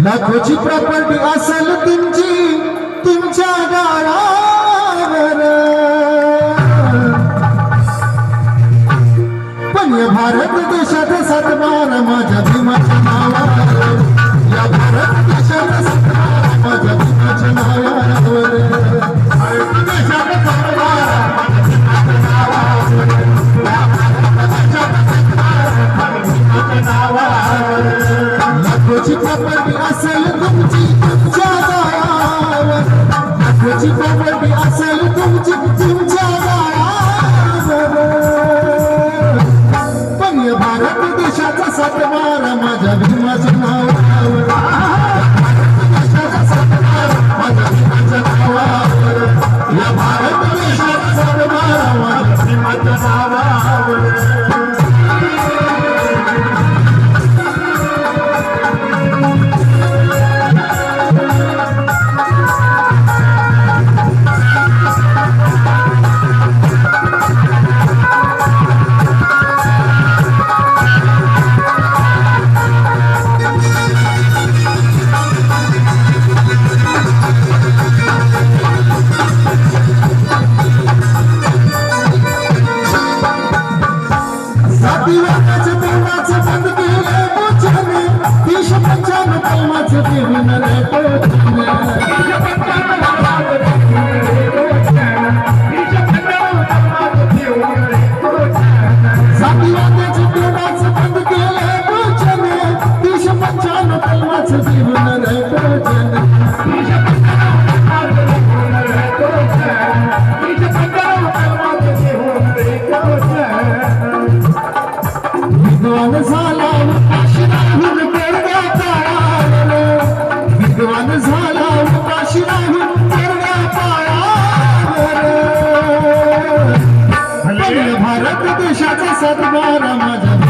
लाखोची property असेल तुमची तुमच्या गावावर पण भारत देश कबड्डी असेल तुमची तुमच्या गायावर आठवीची कबड्डी असेल तुमची तुमच्या गायावर पण भारत देशाचा सत्वार माझ्या भीमाचं नाव. सद्वारा मजा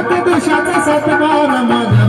सतदशाचा सतबार माझा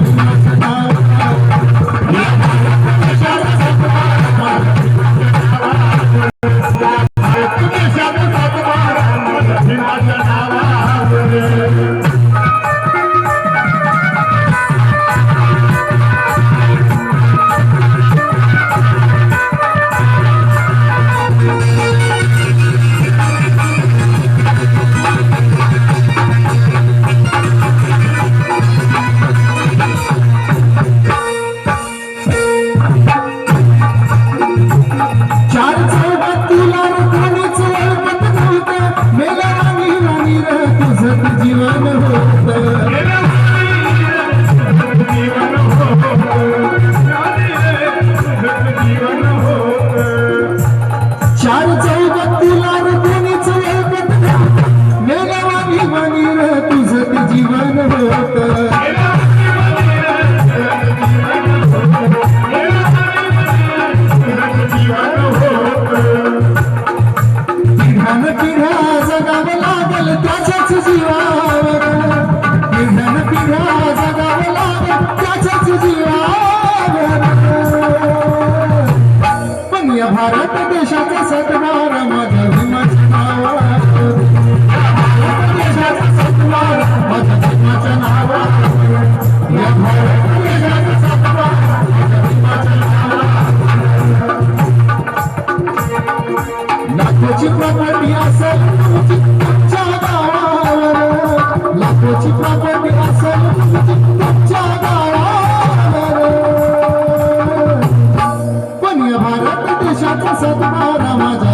Shaka Sota Maura